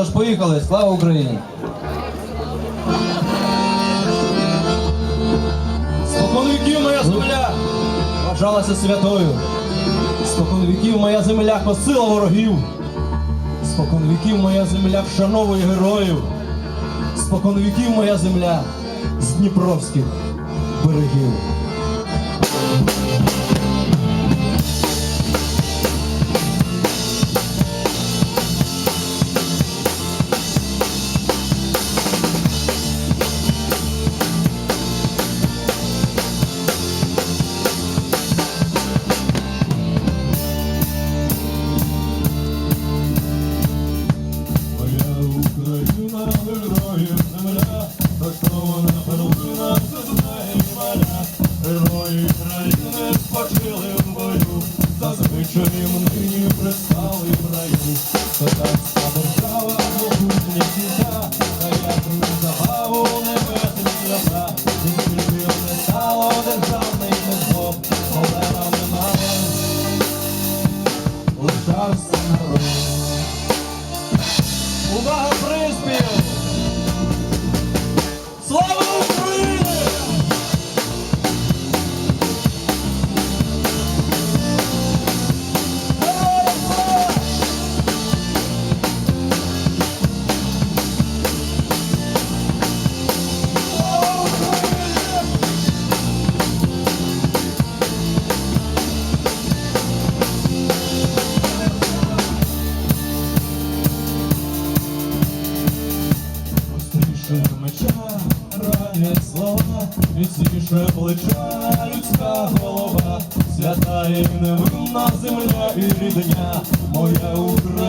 Тож поїхали, слава Україні! Спокон віків моя земля вважалася святою. Спокон віків моя земля косила ворогів. Спокон віків моя земля вшановує героїв. Спокон віків моя земля з Дніпровських берегів. Герої країни спочили в бою, за звичаєм нині пристали в раю. Козацька держава, могутня сіта, та як забаву не свята. І скільки не стало державний незгод, холера немає, лишався народ. Увага, приспів! Ранять слова, відсіше плеча, людська голова, свята і невинна земля і рідня, моя Україна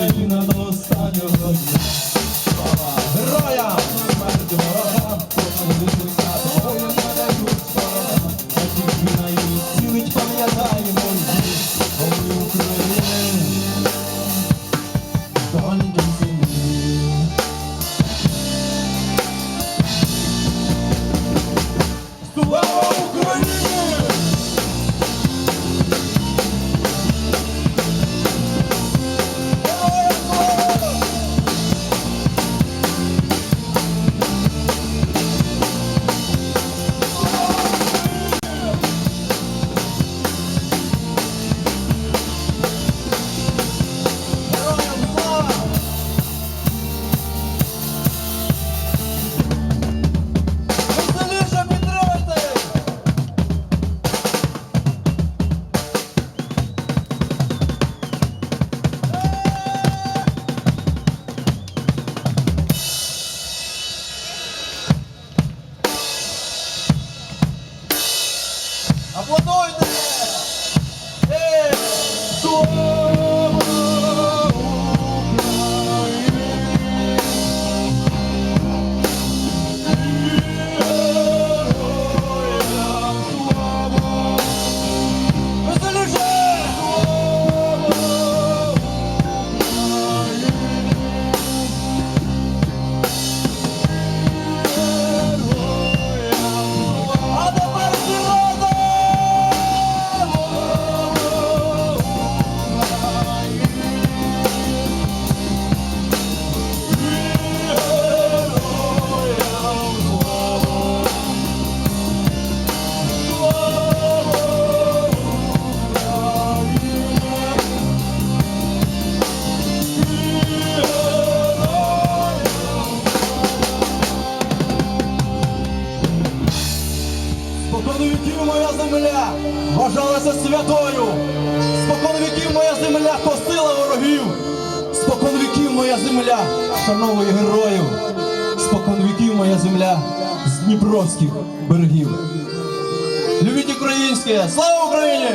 Аплодуйте! Спокон віків моя земля вважалася святою. Спокон віків моя земля косила ворогів. Спокон віків моя земля шановує героїв. Спокон віків моя земля з Дніпровських берегів. Любіть українське! Слава Україні!